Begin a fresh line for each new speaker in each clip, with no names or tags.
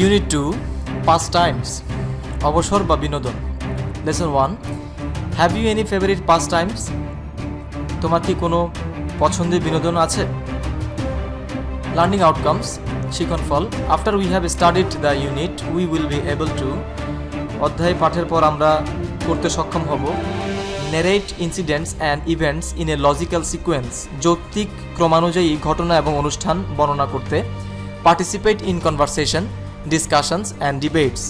Unit two pass Times অবসর বা বিনোদন lesson one have you any favourite pastimes তোমার কি কোনো পছন্দের বিনোদন আছে? Learning outcomes fall after we have studied the unit we will be able to অধ্যায় পাঠের পর আমরা করতে সক্ষম হব। Narrate incidents and events in a logical sequence যৌক্তিক ক্রমানুযায়ী ঘটনা এবং অনুষ্ঠান বর্ণনা করতে। Participate in conversation discussions and debates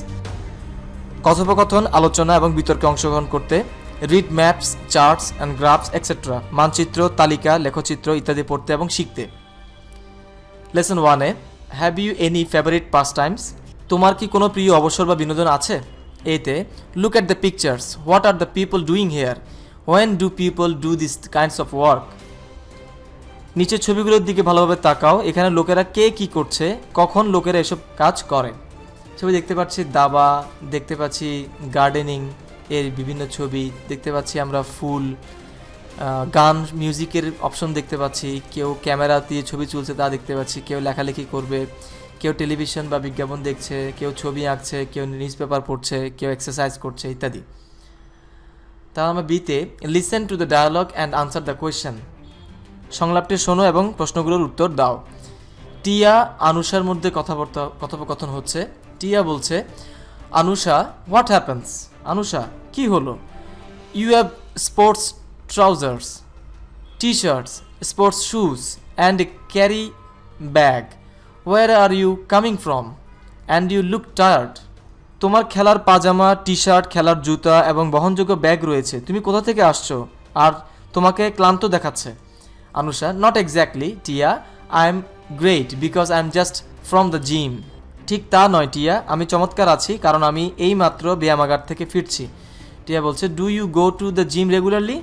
কথোপকথন, আলোচনা এবং বিতর্কে অংশগ্রহণ করতে read maps charts and graphs etcetera মানচিত্র, তালিকা, লেখচিত্র ইত্যাদি পড়তে এবং শিখতে। লেসন ওয়ানে have you any favourite pastimes তোমার কি কোনো প্রিয় অবসর বা বিনোদন আছে? এতে look at the pictures what are the people doing here when do people do this kinds of work নিচের ছবিগুলোর দিকে ভালোভাবে তাকাও। এখানে লোকেরা কে কি করছে, কখন লোকেরা এসব কাজ করে। ছবি দেখতে পাচ্ছি দাবা, দেখতে পাচ্ছি গার্ডেনিং এর বিভিন্ন ছবি, দেখতে পাচ্ছি আমরা ফুল গান মিউজিকের অপশন দেখতে পাচ্ছি। কেউ ক্যামেরা দিয়ে ছবি তুলছে তা দেখতে পাচ্ছি, কেউ লেখালেখি করবে, কেউ টেলিভিশন বা বিজ্ঞাপন দেখছে, কেউ ছবি আঁকছে, কেউ নিউজ পেপার পড়ছে, কেউ এক্সারসাইজ করছে, ইত্যাদি। তাহলে আমরা বিতে listen to the dialogue and answer the question সংলাপটি শোনো এবং প্রশ্নগুলোর উত্তর দাও। টিয়া আনুষার মধ্যে কথাবার্তা, কথোপকথন হচ্ছে। টিয়া বলছে, আনুষা হোয়াট হ্যাপেন্স আনুষা, কি হলো? You have sports trousers T shirts sports shoes and carry bag where are you coming from and you look tired তোমার খেলার পাজামা টি শার্ট খেলার জুতা এবং বহনযোগ্য ব্যাগ রয়েছে। তুমি কোথা থেকে আসছো? আর তোমাকে ক্লান্ত দেখাচ্ছে। Anusha not exactly Tia I am great because I am just from the gym ঠিক তা নয় টিয়া আমি চমৎকার আছি কারণ আমি এইমাত্র ব্যায়ামাগার থেকে ফিরছি। টিয়া বলছে do you go to the gym regularly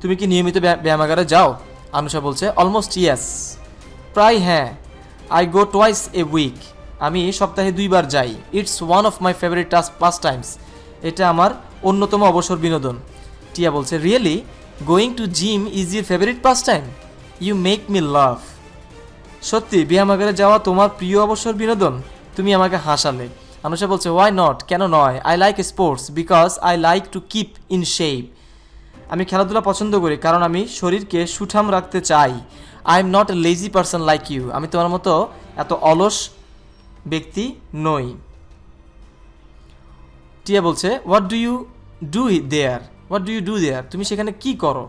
তুমি কি নিয়মিত ব্যায়া- ব্যায়ামাগারে যাও? আনুষা বলছে অলমোস্ট ইয়েস প্রায় হ্যাঁ I go twice a week আমি সপ্তাহে দুইবার যাই। It's one of my favourite task pastimes এটা আমার অন্যতম অবসর বিনোদন। টিয়া বলছে really going to gym is your favourite pastime you make me love সত্যি ব্যায়ামাগারে যাওয়া তোমার প্রিয় অবসর বিনোদন? তুমি আমাকে হাসালে। আনুষা বলছে ওয়াই নট কেন নয়? I like sports because I like to keep in shape আমি খেলাধুলা পছন্দ করি কারণ আমি শরীরকে সুঠাম রাখতে চাই। I am not a lazy person like you আমি তোমার মতো এত অলস ব্যক্তি নই। টিয়া বলছে what do you do there what do you do there তুমি সেখানে কি করো?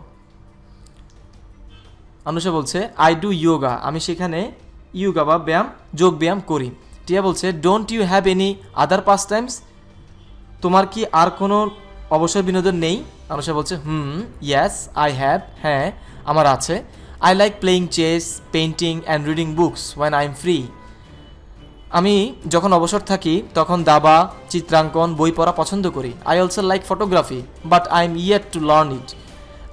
অনুষা বলছে আই ডু ইয়োগা আমি সেখানে ইয়োগা বা ব্যায়াম, যোগ ব্যায়াম করি। টিয়া বলছে don't you have any other pastimes তোমার কি আর কোনো অবসর বিনোদন নেই? অনুষা বলছে, হুম ইয়াস আই হ্যাভ হ্যাঁ আমার আছে। I like playing chess painting and reading books when I am free আমি যখন অবসর থাকি, তখন দাবা, চিত্রাঙ্কন, বই পড়া পছন্দ করি। I also like photography but I am year to learn it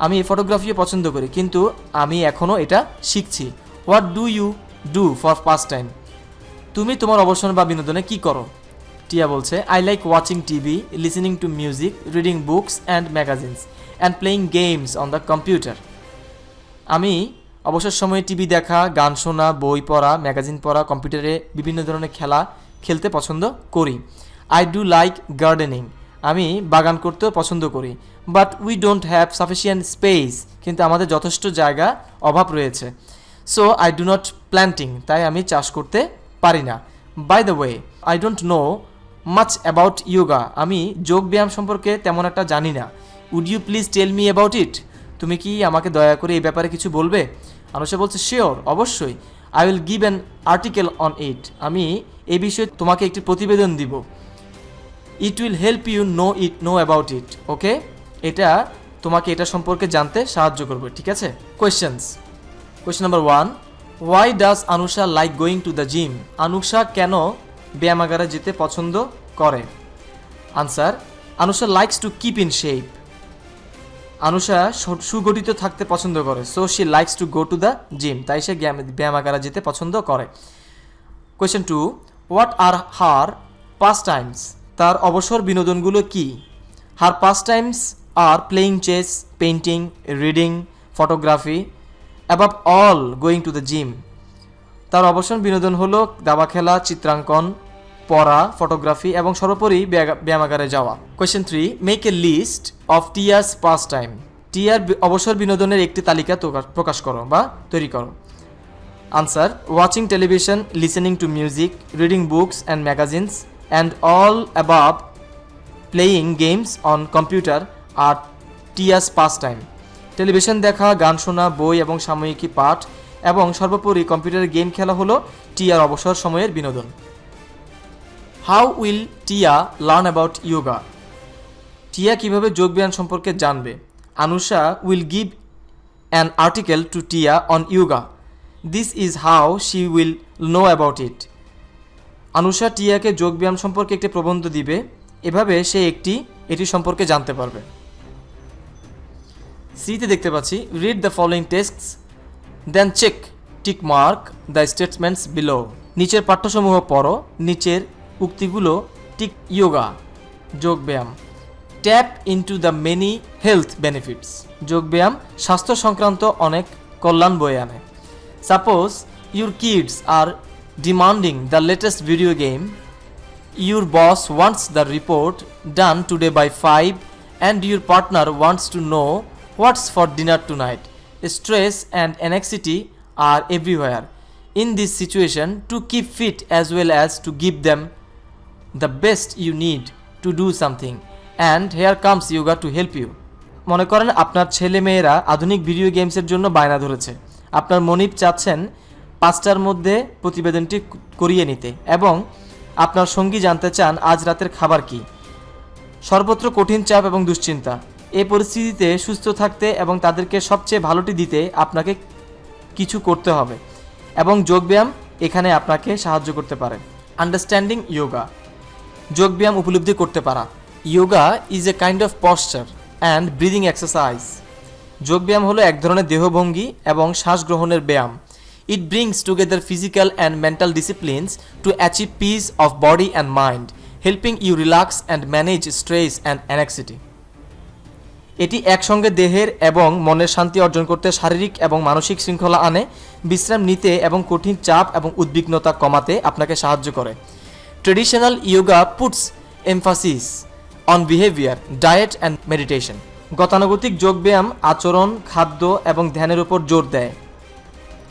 আমি ফটোগ্রাফিও পছন্দ করি, কিন্তু আমি এখনও এটা শিখছি। What do you do for pastime তুমি তোমার অবসর বা বিনোদনে কি করো? টিয়া বলছে I like watching TV listening to music reading books and magazines and playing games on the computer আমি অবসর সময়ে টিভি দেখা, গান শোনা, বই পড়া, ম্যাগাজিন পড়া, কম্পিউটারে বিভিন্ন ধরনের খেলা খেলতে পছন্দ করি। আই ডু লাইক গার্ডেনিং আমি বাগান করতেও পছন্দ করি। But we don't have sufficient space কিন্তু আমাদের যথেষ্ট জায়গা, অভাব রয়েছে। So I do not planting তাই আমি চাষ করতে পারি না। By the way I don't know much about yoga আমি যোগ ব্যায়াম সম্পর্কে তেমন একটা জানি না। Would you please tell me about it তুমি কি আমাকে দয়া করে এই ব্যাপারে কিছু বলবে? আনুষা বলছে শিওর অবশ্যই। I will give an article on it আমি এই বিষয়ে তোমাকে একটি প্রতিবেদন দিব। It will help you know it know about it okay এটা তোমাকে এটা সম্পর্কে জানতে সাহায্য করবে, ঠিক আছে? Questions question number one why does Anusha like going to the gym Anusha কেন ব্যায়ামাগারে যেতে পছন্দ করে? Answer Anusha likes to keep in shape Anusha সুগঠিত থাকতে পছন্দ করে। So she likes to go to the gym তাই সে ব্যায়ামাগারে যেতে পছন্দ করে। Question two what are her pastimes তার অবসর বিনোদনগুলো কি? Her pastimes are playing chess painting reading photography above all going to the gym তার অবসর বিনোদন হলো দাবা খেলা, চিত্রাঙ্কন পড়া ফটোগ্রাফি এবং সর্বোপরি ব্যায়ামাগারে যাওয়া। Question three make a list of Tia's pastime টিয়ার অবসর বিনোদনের একটি তালিকা প্রকাশ করো বা তৈরি করো। Answer watching television listening to music reading books and magazines and all above playing games on computer are Tia's pastime television দেখা, গান শোনা, বই এবং সাময়িকী পাঠ এবং সর্বোপরি কম্পিউটারে গেম খেলা হলো টিয়ার অবসর সময়ের বিনোদন। How will Tia learn about yoga Tia কীভাবে যোগব্যায়াম সম্পর্কে জানবে? Anusha will give an article to Tia on yoga this is how she will know about it Anusha টিয়াকে যোগব্যায়াম সম্পর্কে একটি প্রবন্ধ দিবে। এভাবে সে একটি, এটি সম্পর্কে জানতে পারবে। সিতে দেখতে পাচ্ছি read the following texts then check tick mark the statements below নিচের পাঠ্যসমূহ পড়ো, নিচের উক্তিগুলো টিক ইয়োগা যোগব্যায়াম tap into the many health benefits যোগব্যায়াম স্বাস্থ্য সংক্রান্ত অনেক কল্যাণ বয়ে আনে। Suppose your kids are demanding the latest video game your boss wants the report done today by five and your partner wants to know what's for dinner tonight stress and anxiety are everywhere in this situation to keep fit as well as to give them the best you need to do something. And here comes yoga to help you. মনে করেন আপনার ছেলে মেয়েরা আধুনিক video গেমসের জন্য বায়না ধরেছে। আপনার মনিব চাচ্ছেন পাঁচটার মধ্যে প্রতিবেদনটি করিয়ে নিতে এবং আপনার সঙ্গী জানতে চান আজ রাতের খাবার কি। সর্বত্র কঠিন চাপ এবং দুশ্চিন্তা। এই পরিস্থিতিতে সুস্থ থাকতে এবং তাদেরকে সবচেয়ে ভালোটি দিতে আপনাকে কিছু করতে হবে এবং যোগব্যায়াম এখানে আপনাকে সাহায্য করতে পারে। আন্ডারস্ট্যান্ডিং যোগা যোগব্যায়াম উপলব্ধি করতে পারা। Yoga is a kind of posture and breathing exercise যোগব্যায়াম হলো এক ধরনের দেহভঙ্গি এবং শ্বাস গ্রহণের ব্যায়াম। It brings together physical and mental disciplines to achieve peace of body and mind helping you relax and manage stress and anxiety এটি একসঙ্গে দেহের এবং মনের শান্তি অর্জন করতে শারীরিক এবং মানসিক শৃঙ্খলা আনে, বিশ্রাম নিতে এবং কঠিন চাপ এবং উদ্বিগ্নতা কমাতে আপনাকে সাহায্য করে। Traditional yoga puts emphasis on behaviour diet and meditation গতানুগতিক যোগব্যায়াম আচরণ খাদ্য এবং ধ্যানের উপর জোর দেয়।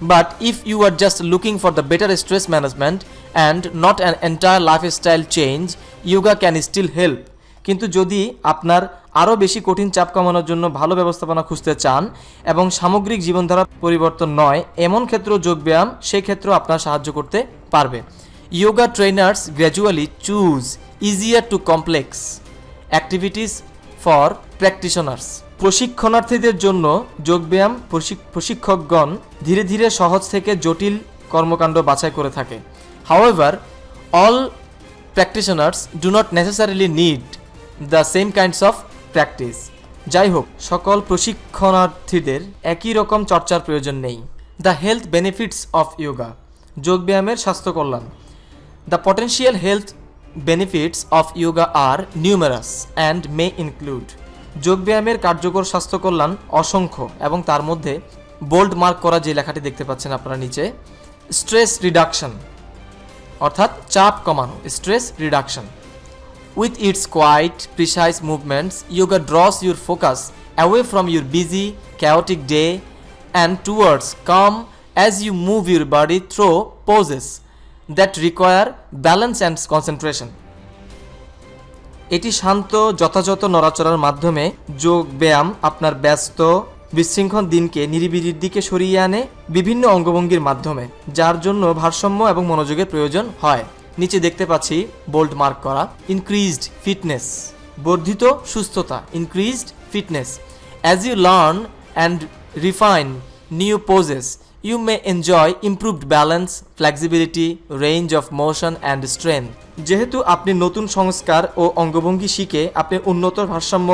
But if you are just looking for the better stress management and not an entire lifestyle change, yoga can still help কিন্তু যদি আপনার আরও বেশি কঠিন চাপ কমানোর জন্য ভালো ব্যবস্থাপনা খুঁজতে চান এবং সামগ্রিক জীবনধারা পরিবর্তন নয় এমন ক্ষেত্র যোগব্যায়াম সেই ক্ষেত্র আপনার সাহায্য করতে পারবে। Yoga trainers gradually choose easier to complex activities for practitioners প্রশিক্ষণার্থীদের জন্য যোগব্যায়াম প্রশিক- প্রশিক্ষকগণ ধীরে ধীরে সহজ থেকে জটিল কর্মকাণ্ড বাছাই করে থাকে। However all practitioners do not necessarily need the same kinds of practice যাই হোক সকল প্রশিক্ষণার্থীদের একই রকম চর্চার প্রয়োজন নেই। The health benefits of yoga যোগব্যায়ামের স্বাস্থ্য কল্যাণ। The potential health benefits of yoga are numerous and may include যোগব্যায়ামের কার্যকর স্বাস্থ্য কল্যাণ অসংখ্য এবং তার মধ্যে বোল্ড মার্ক করা যে লেখাটি দেখতে পাচ্ছেন আপনারা নিচে স্ট্রেস রিডাকশন অর্থাৎ চাপ কমানো stress reduction with its quite precise movements yoga draws your focus away from your busy chaotic day and towards calm as you move your body through poses that require balance and concentration. এটি শান্ত, যথাযথ নড়াচড়ার মাধ্যমে যোগ, ব্যায়াম, আপনার ব্যস্ত, বিশৃঙ্খল দিনকে নিরিবিলির দিকে সরিয়ে আনে বিভিন্ন অঙ্গভঙ্গির মাধ্যমে, যার জন্য ভারসাম্য এবং মনোযোগের প্রয়োজন হয়। নিচে দেখতে পাচ্ছি বোল্ড মার্ক করা ইনক্রিজড ফিটনেস বর্ধিত সুস্থতা increased fitness as you learn and refine new poses you may enjoy improved balance flexibility range of motion and strength যেহেতু আপনি নতুন সংস্কার ও অঙ্গভঙ্গি শিখে আপনি উন্নত ভারসাম্য,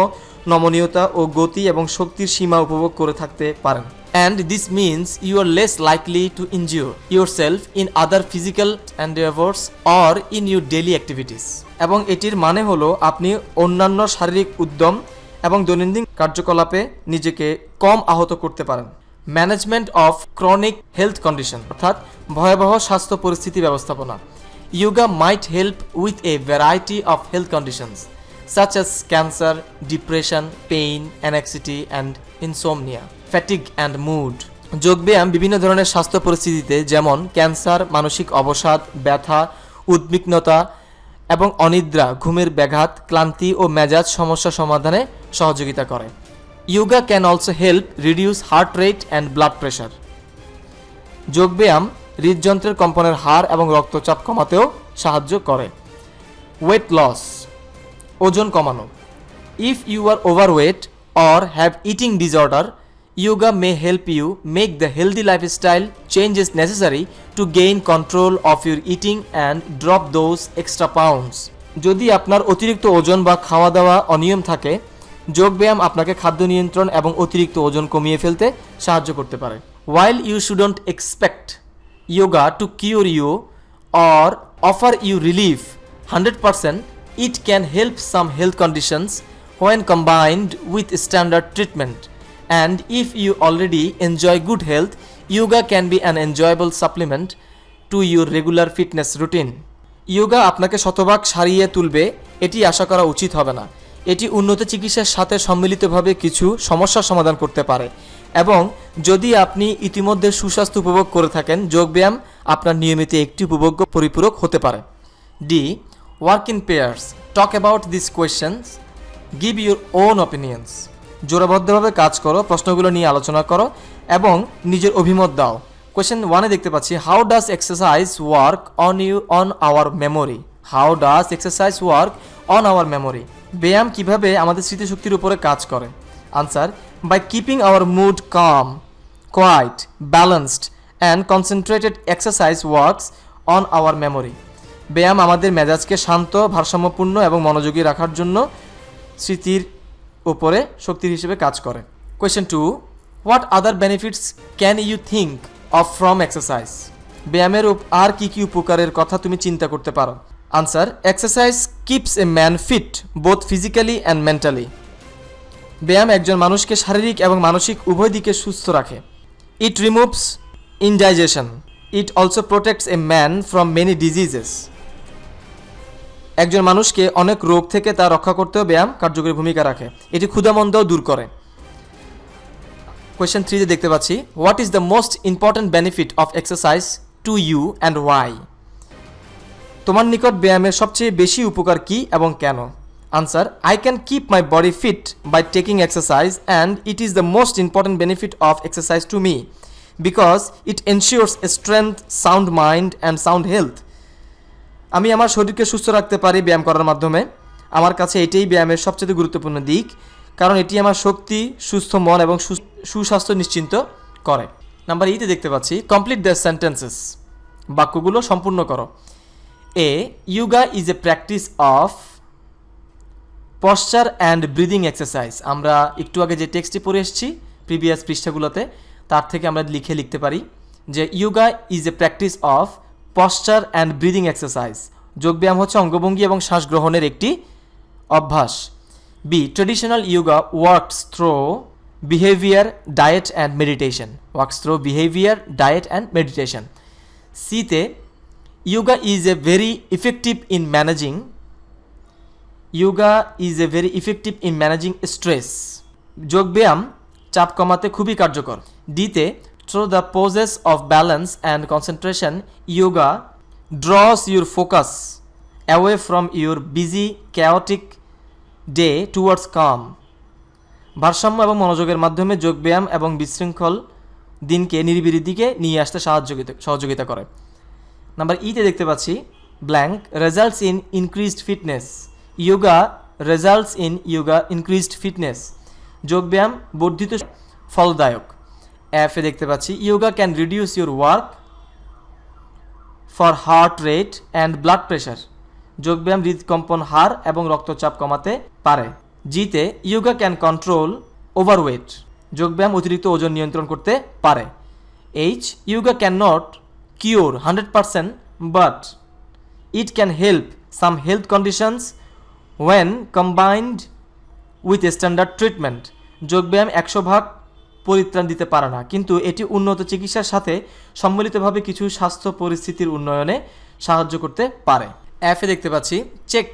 নমনীয়তা ও গতি এবং শক্তির সীমা উপভোগ করে থাকতে পারেন। And this means you are less likely to injure yourself in other physical endeavours or in your daily activities এবং এটির মানে হলো আপনি অন্যান্য শারীরিক উদ্যম এবং দৈনন্দিন কার্যকলাপে নিজেকে কম আহত করতে পারেন। Management of chronic health condition অর্থাৎ ভয়াবহ স্বাস্থ্য পরিস্থিতি ব্যবস্থাপনা yoga might help with a variety of health conditions such as cancer, depression, pain, anxiety, and insomnia, fatigue, and mood. যোগব্যায়াম বিভিন্ন ধরনের স্বাস্থ্য পরিস্থিতিতে যেমন ক্যান্সার মানসিক অবসাদ ব্যথা উদ্বিগ্নতা এবং অনিদ্রা ঘুমের ব্যাঘাত ক্লান্তি ও মেজাজ সমস্যা সমাধানে সহযোগিতা করে yoga can also help reduce heart rate and blood pressure যোগব্যায়াম হৃদযন্ত্রের কম্পনের হার এবং রক্তচাপ কমাতেও সাহায্য করে। ওয়েট লস ওজন কমানো। If you are overweight or have eating disorder yoga may help you make the healthy lifestyle changes necessary to gain control of your eating and drop those extra pounds যদি আপনার অতিরিক্ত ওজন বা খাওয়া দাওয়া অনিয়ম থাকে যোগব্যায়াম আপনাকে খাদ্য নিয়ন্ত্রণ এবং অতিরিক্ত ওজন কমিয়ে ফেলতে সাহায্য করতে পারে। While you shouldn't expect yoga to cure you or offer you relief hundred percent it can help some health conditions when combined with standard treatment and if you already enjoy good health yoga can be an enjoyable supplement to your regular fitness routine yoga আপনাকে শতভাগ সারিয়ে তুলবে, এটি আশা করা উচিত হবে না। এটি উন্নত চিকিৎসার সাথে সম্মিলিতভাবে কিছু সমস্যার সমাধান করতে পারে। এবং যদি আপনি ইতিমধ্যে সুস্বাস্থ্য উপভোগ করে থাকেন, যোগব্যায়াম আপনার নিয়মিত একটি উপভোগ্য পরিপূরক হতে পারে। D work in pairs talk about this questions give your own opinions জোরাবদ্ধভাবে কাজ করো, প্রশ্নগুলো নিয়ে আলোচনা করো এবং নিজের অভিমত দাও। কোয়েশ্চেন ওয়ানে দেখতে পাচ্ছি how does exercise work on you on our memory how does exercise work on our memory ব্যায়াম কীভাবে আমাদের স্মৃতিশক্তির উপরে কাজ করে? Answer by keeping our mood calm quite balanced and concentrated exercise works on our memory ব্যায়াম আমাদের মেজাজকে শান্ত, ভারসাম্যপূর্ণ এবং মনোযোগী রাখার জন্য স্মৃতির উপরে শক্তির হিসেবে কাজ করে। Question two what other benefits can you think of from exercise ব্যায়ামের আর কি কি উপকারের কথা তুমি চিন্তা করতে পারো? Answer exercise keeps a man fit both physically and mentally ব্যায়াম একজন মানুষকে শারীরিক এবং মানসিক উভয় দিকে সুস্থ রাখে। It removes indigestion it also protects a man from many diseases একজন মানুষকে অনেক রোগ থেকে তা রক্ষা করতেও ব্যায়াম কার্যকরী ভূমিকা রাখে। এটি ক্ষুধামন্দও দূর করে। কোয়েশ্চেন থ্রিতে দেখতে পাচ্ছি what is the most important benefit of exercise to you and why তোমার নিকট ব্যায়ামের সবচেয়ে বেশি উপকার কি এবং কেন? Answer I can keep my body fit by taking exercise and it is the most important benefit of exercise to me because it ensures strength sound mind and sound health আমি আমার শরীরকে সুস্থ রাখতে পারি ব্যায়াম করার মাধ্যমে। আমার কাছে এটাই ব্যায়ামের সবচেয়ে গুরুত্বপূর্ণ দিক কারণ এটি আমার শক্তি, সুস্থ মন এবং সুস্বাস্থ্য নিশ্চিন্ত করে। নাম্বার ইতে দেখতে পাচ্ছি কমপ্লিট দ্য সেন্টেন্সেস বাক্যগুলো সম্পূর্ণ করো। A yoga is a practice of posture and breathing exercise আমরা একটু আগে যে টেক্সটটি পড়ে এসেছি প্রিভিয়াস পৃষ্ঠাগুলোতে, তার থেকে আমরা লিখে লিখতে পারি যে yoga is a practice of posture and breathing exercise যোগব্যায়াম হচ্ছে অঙ্গভঙ্গি এবং শ্বাস গ্রহণের একটি অভ্যাস। B traditional yoga works through behaviour diet and meditation works through behaviour diet and meditation সিতে yoga is a very effective in managing yoga is a very effective in managing stress যোগব্যায়াম চাপ কমাতে খুবই কার্যকর ডিতে through the poses of balance and concentration yoga draws your focus away from your busy chaotic day towards calm ভারসাম্য এবং মনোযোগের মাধ্যমে যোগব্যায়াম এবং বিশৃঙ্খল দিনকে নিরিবিলির দিকে নিয়ে আসতে সাহায্য সহযোগিতা করে নাম্বার ইতে দেখতে পাচ্ছি blank results in increased fitness yoga results in yoga increased fitness যোগব্যায়াম, বর্ধিত ফলদায়ক। অ্যাফে দেখতে পাচ্ছি yoga can reduce your work for heart rate and blood pressure যোগব্যায়াম হৃদকম্পন হার এবং রক্তচাপ কমাতে পারে। জিতে ইয়োগা ক্যান কন্ট্রোল ওভারওয়েট যোগব্যায়াম অতিরিক্ত ওজন নিয়ন্ত্রণ করতে পারে। H yoga can not cure hundred percent but it can help some health conditions when combined with standard treatment যোগব্যায়াম একশো ভাগ পরিত্রাণ দিতে পারে না, কিন্তু এটি উন্নত চিকিৎসার সাথে সম্মিলিতভাবে কিছু স্বাস্থ্য পরিস্থিতির উন্নয়নে সাহায্য করতে পারে। অ্যাফে দেখতে পাচ্ছি check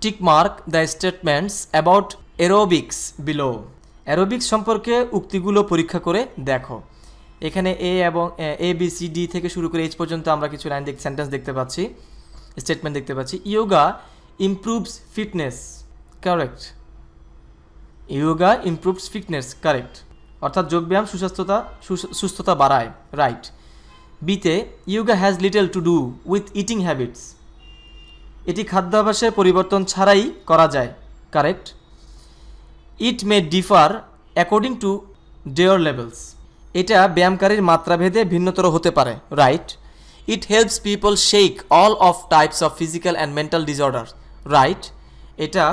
tick mark the statements about aerobics below aerobics সম্পর্কে উক্তিগুলো পরীক্ষা করে দেখো। এখানে এ এবং, এ বি সি ডি থেকে শুরু করে এইচ পর্যন্ত আমরা কিছু লাইন দেখ সেন্টেন্স দেখতে পাচ্ছি স্টেটমেন্ট দেখতে পাচ্ছি। Yoga improves fitness correct yoga improves fitness correct অর্থাৎ যোগব্যায়াম সুস্বাস্থ্যতা, সুস- সুস্থতা বাড়ায় রাইট বিতে yoga has little to do with eating habits এটি খাদ্যাভ্যাসের পরিবর্তন ছাড়াই করা যায় correct it may differ according to their levels এটা ব্যায়ামকারীর মাত্রাভেদে ভিন্নতর হতে পারে right it helps people shake all of types of physical and mental disorder right এটা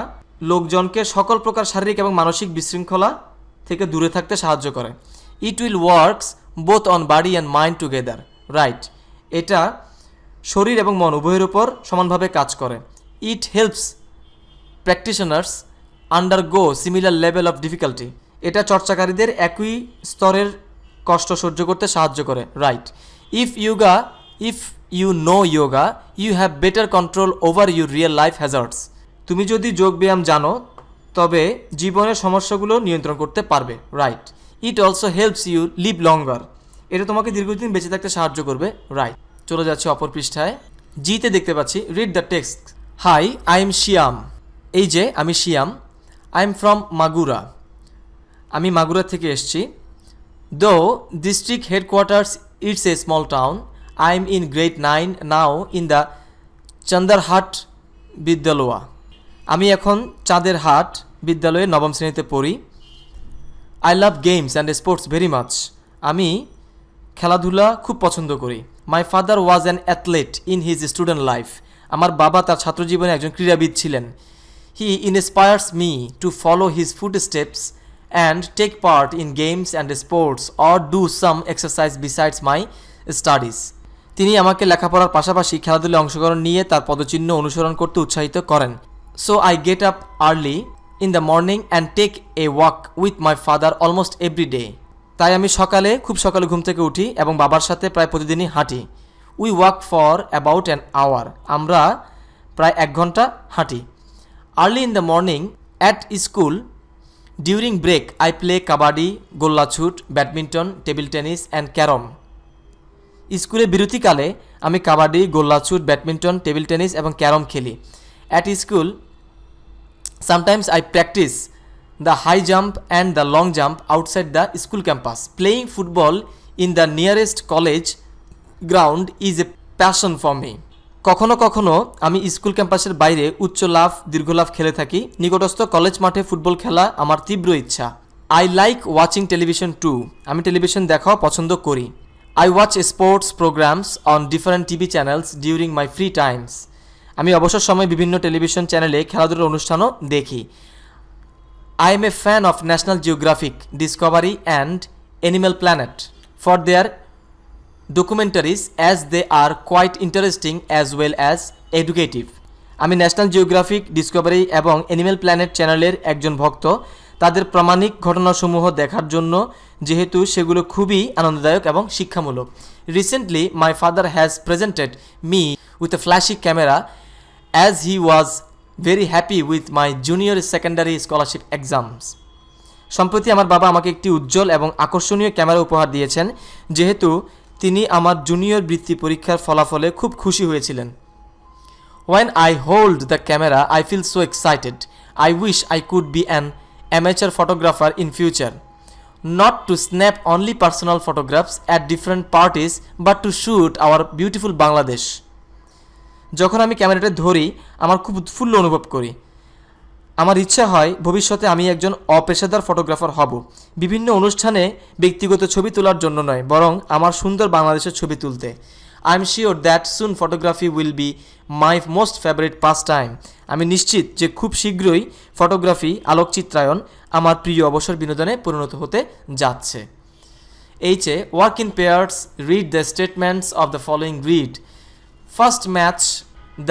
লোকজনকে সকল প্রকার শারীরিক এবং মানসিক বিশৃঙ্খলা থেকে দূরে থাকতে সাহায্য করে। It will works both on body and mind together right এটা শরীর এবং মন উভয়ের উপর সমানভাবে কাজ করে। It helps practitioners undergo similar level of difficulty এটা চর্চাকারীদের একই স্তরের কষ্ট সহ্য করতে সাহায্য করে right if yoga if you know yoga you have better control over your real life hazards তুমি যদি যোগব্যায়াম জানো, তবে জীবনের সমস্যাগুলো নিয়ন্ত্রণ করতে পারবে right it also helps you live longer এটা তোমাকে দীর্ঘদিন বেঁচে থাকতে সাহায্য করবে রাইট চলে যাচ্ছে অপর পৃষ্ঠায়। জিতে দেখতে পাচ্ছি read the text hi I am Shyam এই যে, আমি Shyam I am from Magura আমি মাগুরা থেকে এসেছি। District headquarters it's a small town I am in grade nine now in the Chandarhat Bidyalaya আমি এখন চাঁদের হাট বিদ্যালয়ে নবম শ্রেণীতে পড়ি। I love games and sports very much আমি খেলাধুলা খুব পছন্দ করি। My father was an athlete in his student life আমার বাবা তার ছাত্রজীবনে একজন ক্রীড়াবিদ ছিলেন। He inspires me to follow his footsteps and take part in games and sports or do some exercise besides my studies তিনি আমাকে লেখাপড়ার পাশাপাশি খেলাধুলায় অংশগ্রহণ নিয়ে তার পদচিহ্ন অনুসরণ করতে উৎসাহিত করেন। So I get up early in the morning and take a walk with my father almost every day তাই আমি সকালে, খুব সকালে ঘুম থেকে উঠি এবং বাবার সাথে প্রায় প্রতিদিনই হাঁটি। We walk for about an hour আমরা প্রায় এক ঘণ্টা হাঁটি। Early in the morning at school during break I play kabaddi gollachut badminton table tennis and carrom স্কুলে বিরতিকালে আমি কাবাডি গোল্লাছুট ব্যাডমিন্টন টেবিল টেনিস এবং ক্যারম খেলি। At school sometimes I practise the high jump and the long jump outside the school campus playing football in the nearest college ground is a passion for me কখনো কখনো আমি school ক্যাম্পাসের বাইরে উচ্চ লাভ, দীর্ঘ লাভ খেলে থাকি। নিকটস্থ কলেজ মাঠে ফুটবল খেলা আমার তীব্র ইচ্ছা। I like watching television too আমি টেলিভিশন দেখাও পছন্দ করি। I watch sports programmes on different TV channels during my free times আমি অবসর সময় বিভিন্ন টেলিভিশন চ্যানেলে খেলাধুলার অনুষ্ঠানও দেখি। I am a fan of National Geographic Discovery and Animal Planet for their documentaries as they are quite interesting as well as educative আমি National Geographic Discovery এবং অ্যানিম্যাল প্ল্যানেট চ্যানেলের একজন ভক্ত। তাদের প্রামাণিক ঘটনাসমূহ দেখার জন্য যেহেতু সেগুলো খুবই আনন্দদায়ক এবং শিক্ষামূলক। Recently my father has presented me with a flashy camera as he was very happy with my junior secondary scholarship exams সম্প্রতি আমার বাবা আমাকে একটি উজ্জ্বল এবং আকর্ষণীয় ক্যামেরা উপহার দিয়েছেন। যেহেতু তিনি আমার জুনিয়র বৃত্তি পরীক্ষার ফলাফলে খুব খুশি হয়েছিলেন। When I hold the camera I feel so excited I wish I could be an amateur photographer in future not to snap only personal photographs at different parties but to shoot our beautiful Bangladesh যখন আমি ক্যামেরাটা ধরি, আমার খুব উৎফুল্ল অনুভব করি। আমার ইচ্ছা হয় ভবিষ্যতে আমি একজন অপেশাদার ফটোগ্রাফার হব। বিভিন্ন অনুষ্ঠানে ব্যক্তিগত ছবি তোলার জন্য নয়, বরং আমার সুন্দর বাংলাদেশের ছবি তুলতে। I am sure that soon photography will be my most favourite pastime আমি নিশ্চিত যে খুব শীঘ্রই ফটোগ্রাফি, আলোকচিত্রায়ন আমার প্রিয় অবসর বিনোদনে পরিণত হতে যাচ্ছে। এইচে work in pairs read the statements of the following read first match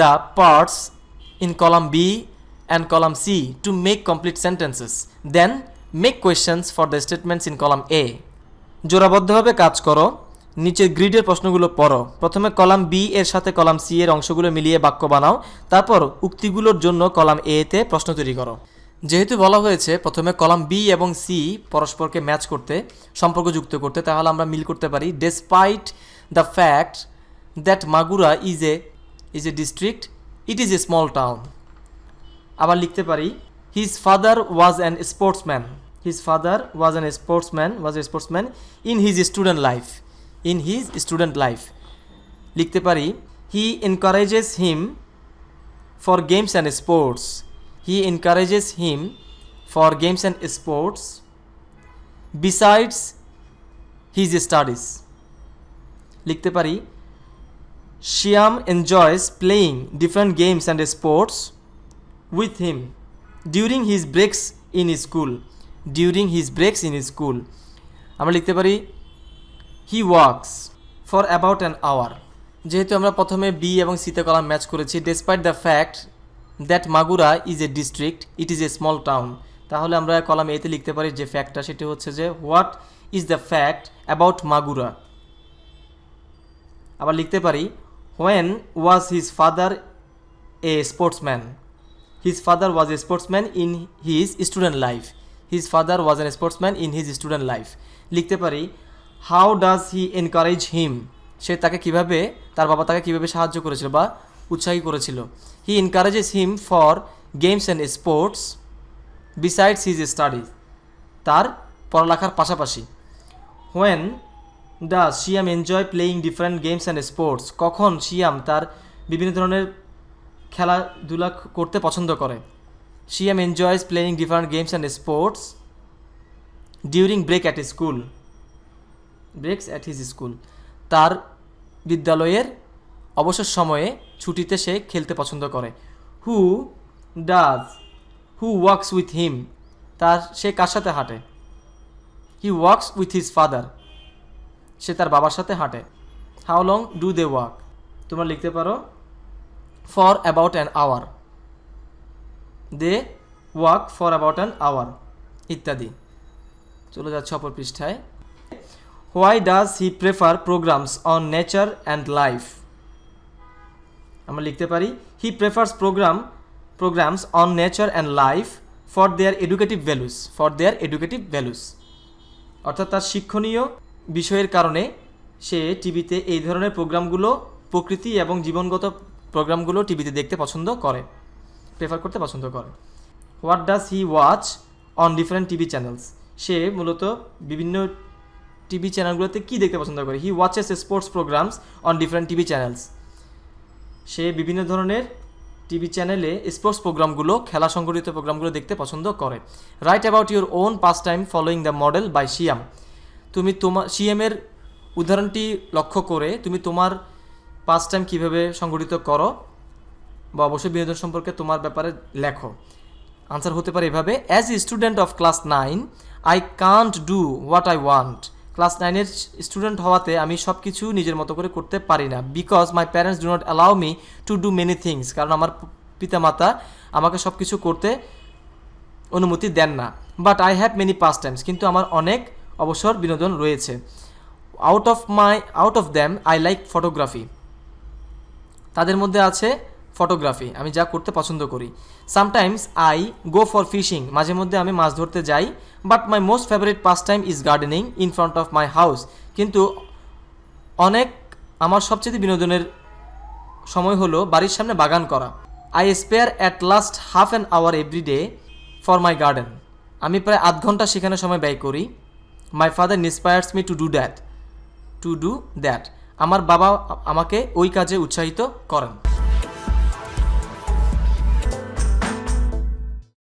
the parts in column B and column C to make complete sentences. Then make questions for the statements in column A. জোড়াবদ্ধভাবে কাজ করো, নিচের গ্রিডের প্রশ্নগুলো পড়ো প্রথমে column B এর সাথে column C এর অংশগুলো মিলিয়ে বাক্য বানাও, তারপর উক্তিগুলোর জন্য কলাম এ তে প্রশ্ন তৈরি করো যেহেতু বলা হয়েছে, প্রথমে কলাম বি এবং সি পরস্পরকে ম্যাচ করতে সম্পর্ক যুক্ত করতে, তাহলে আমরা মিল করতে পারি despite the fact that Magura is a is a district it is a small town আবার লিখতে পারি his father was an sportsman his father was an sportsman was a sportsman in his student life in his student life লিখতে পারি he encourages him for games and sports he encourages him for games and sports besides his studies লিখতে পারি Shyam enjoys playing different games and sports with him during his breaks in school. During his breaks in school. আমরা লিখতে পারি he works for about an hour যেহেতু আমরা প্রথমে B এবং সিতে কলাম ম্যাচ করেছি despite the fact that Magura is a district it is a small town তাহলে আমরা কলাম এতে লিখতে পারি যে ফ্যাক্টটা সেটি হচ্ছে যে what is the fact about Magura আবার লিখতে পারি when was his father a sportsman His father was a sportsman in his student life. His father was a sportsman in his student life. লিখতে পারি how does he encourage him সে তাকে কীভাবে, তার বাবা তাকে কীভাবে সাহায্য করেছিল বা উৎসাহী করেছিল he encourages him for games and sports besides his studies তার পড়ালেখার পাশাপাশি when does Shyam enjoy playing different games and sports কখন শিয়াম তার বিভিন্ন ধরনের খেলাধুলা করতে পছন্দ করে। Shyam enjoys playing different games and sports during break at school breaks at his school তার বিদ্যালয়ের অবসর সময়ে ছুটিতে সে খেলতে পছন্দ করে। Who does who works with him তার, সে কার সাথে হাঁটে? He works with his father সে তার বাবার সাথে হাঁটে। How long do they work তোমরা লিখতে পারো। For about an hour they walk for about an hour ইত্যাদি। চলে যাচ্ছে অপর পৃষ্ঠায়। Why does he prefer programmes on nature and life আমরা লিখতে পারি he prefers programme programmes on nature and life for their educative values for their educative values অর্থাৎ তার শিক্ষণীয় বিষয়ের কারণে সে টিভিতে এই ধরনের প্রোগ্রামগুলো প্রকৃতি এবং জীবনগত প্রোগ্রামগুলো টিভিতে দেখতে পছন্দ করে প্রেফার করতে পছন্দ করে। What does he watch on different TV channels সে মূলত বিভিন্ন টিভি চ্যানেলগুলোতে কী দেখতে পছন্দ করে? He watches sports programmes on different TV channels সে বিভিন্ন ধরনের টিভি চ্যানেলে স্পোর্টস প্রোগ্রামগুলো খেলা সংগঠিত প্রোগ্রামগুলো দেখতে পছন্দ করে। Write about your own pastime following the model by Shyam তুমি তোমার সিএমের উদাহরণটি লক্ষ্য করে তুমি তোমার পাস টাইম কীভাবে সংগঠিত করো বা অবশ্যই বিনোদন সম্পর্কে তোমার ব্যাপারে লেখো। আনসার হতে পারে এভাবে as student of class nine I can't do what I want class নাইনের স্টুডেন্ট হওয়াতে আমি সব কিছু নিজের মতো করে করতে পারি না because my parents do not allow me to do many things কারণ আমার পিতামাতা আমাকে সব কিছু করতে অনুমতি দেন না। But I have many pastimes কিন্তু আমার অনেক অবসর বিনোদন রয়েছে। Out of my out of them I like photography তাদের মধ্যে আছে ফটোগ্রাফি, আমি যা করতে পছন্দ করি। Sometimes I go for fishing মাঝে মধ্যে আমি মাছ ধরতে যাই but my most favourite pastime is gardening in front of my house কিন্তু অনেক, আমার সবচেয়ে বিনোদনের সময় হলো বাড়ির সামনে বাগান করা। I spare at last half an hour every day for my garden আমি প্রায় আধ ঘণ্টা সেখানে সময় ব্যয় করি। My father inspires me to do that to do that আমার বাবা আমাকে ওই কাজে উৎসাহিত করেন।